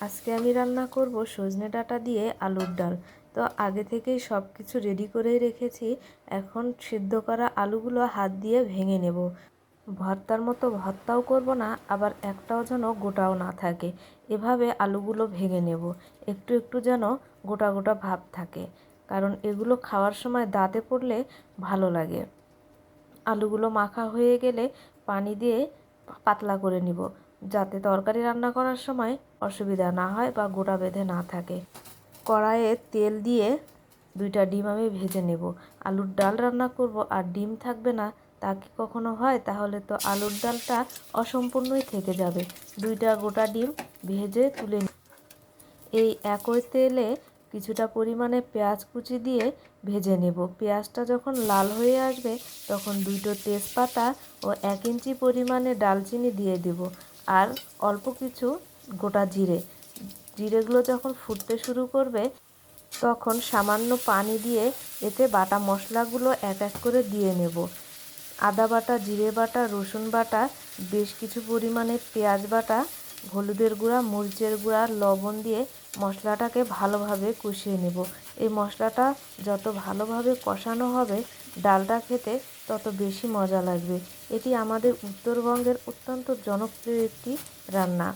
আজকে আমি রান্না করব সজনে ডাঁটা দিয়ে আলুর ডাল। তো আগে থেকেই সব কিছু রেডি করেই রেখেছি। এখন সিদ্ধ করা আলুগুলো হাত দিয়ে ভেঙে নেব। ভর্তার মতো ভর্তাও করব না, আবার একটাও যেন গোটাও না থাকে। এভাবে আলুগুলো ভেঙে নেব। একটু একটু যেন গোটা গোটা ভাব থাকে। কারণ এগুলো খাওয়ার সময় দাঁতে পড়লে ভালো লাগে। আলুগুলো মাখা হয়ে গেলে পানি দিয়ে পাতলা করে নিব। যাতে তরকারি রান্না করার সময় অসুবিধা না হয় বা গোটা বেঁধে না থাকে। কড়াইয়ে তেল দিয়ে দুইটা ডিম আমি ভেজে নেব। আলুর ডাল রান্না করব আর ডিম থাকবে না, তা কি কখনো হয়? তাহলে তো আলুর ডালটা অসম্পূর্ণই থেকে যাবে। দুইটা গোটা ডিম ভেজে তুলে এই একই তেলে কিছুটা পরিমাণে পেঁয়াজ কুচি দিয়ে ভেজে নেব। পেঁয়াজটা যখন লাল হয়ে আসবে, তখন দুটো তেজপাতা ও এক ইঞ্চি পরিমাণে ডালচিনি দিয়ে দেব। আর অল্প কিছু গোটা জিরে। জিরেগুলো যখন ফুটতে শুরু করবে, তখন সামান্য পানি দিয়ে এতে বাটা মশলাগুলো এক এক করে দিয়ে নেব। আদা বাটা, জিরে বাটা, রসুন বাটা, বেশ কিছু পরিমাণে পেঁয়াজ বাটা, হলুদের গুঁড়া, মরিচের গুঁড়া, লবণ দিয়ে মশলাটাকে ভালোভাবে কষিয়ে নেব। এই মশলাটা যত ভালোভাবে কষানো হবে, ডালটা খেতে তত বেশি মজা লাগবে। এটি আমাদের উত্তরবঙ্গের অত্যন্ত জনপ্রিয় একটি রান্না।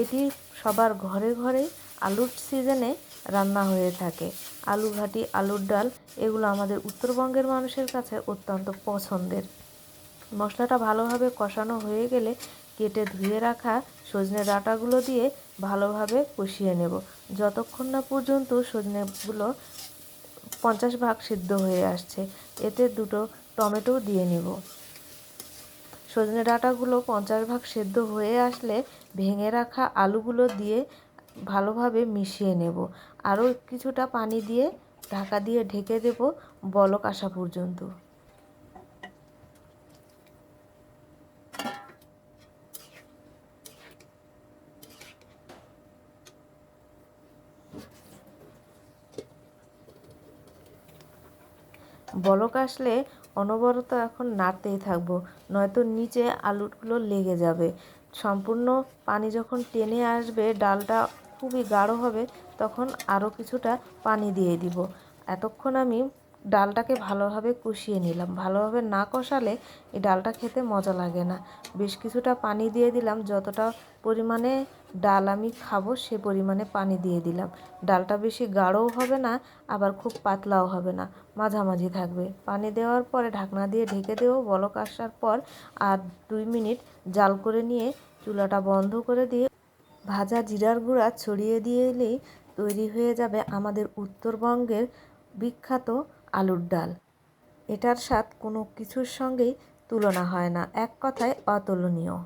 এটি সবার ঘরে ঘরে আলুর সিজনে রান্না হয়ে থাকে। আলু ঘাটি আলুর ডাল, এগুলো আমাদের উত্তরবঙ্গের মানুষের কাছে অত্যন্ত পছন্দের। মশলাটা ভালোভাবে কষানো হয়ে গেলে কেটে ধুয়ে রাখা সজনে ডাঁটাগুলো দিয়ে ভালোভাবে কষিয়ে নেব। যতক্ষণ না পর্যন্ত সজনেগুলো পঞ্চাশ ভাগ সিদ্ধ হয়ে আসছে, এতে দুটো টমেটো দিয়ে নেব। সজনে ডাঁটাগুলো পঞ্চাশ ভাগ সেদ্ধ হয়ে আসলে ভেঙে রাখা আলুগুলো দিয়ে ভালোভাবে মিশিয়ে নেব। আরও কিছুটা পানি দিয়ে ঢাকা দিয়ে ঢেকে দেব বলক আসা পর্যন্ত। বলক আসলে অনবরত এখন নাড়তেই থাকব, নয়তো নিচে আলুগুলো লেগে যাবে। সম্পূর্ণ পানি যখন টেনে আসবে, ডালটা খুবই গাঢ় হবে, তখন আরও কিছুটা পানি দিয়ে দিব। এতক্ষণ আমি ডালটাকে ভালোভাবে কষিয়ে নিলাম। ভালোভাবে না কষালে এই ডালটা খেতে মজা লাগে না। বেশ কিছুটা পানি দিয়ে দিলাম। যতটা পরিমাণে ডাল আমি খাব সে পরিমাণে পানি দিয়ে দিলাম। ডালটা বেশি গাঢ়ও হবে না, আবার খুব পাতলাও হবে না। মাঝামাঝি থাকবে। পানি দেওয়ার পরে ঢাকনা দিয়ে ঢেকে দেবো। বলক আসার পর আর দুই মিনিট জাল করে নিয়ে চুলাটা বন্ধ করে দিয়ে ভাজা জিরার গুঁড়া ছড়িয়ে দিয়ে এলেই তৈরি হয়ে যাবে আমাদের উত্তরবঙ্গের বিখ্যাত আলুর ডাল। এটার স্বাদ কোনো কিছুর সঙ্গেই তুলনা হয় না এক কথায় অতুলনীয়।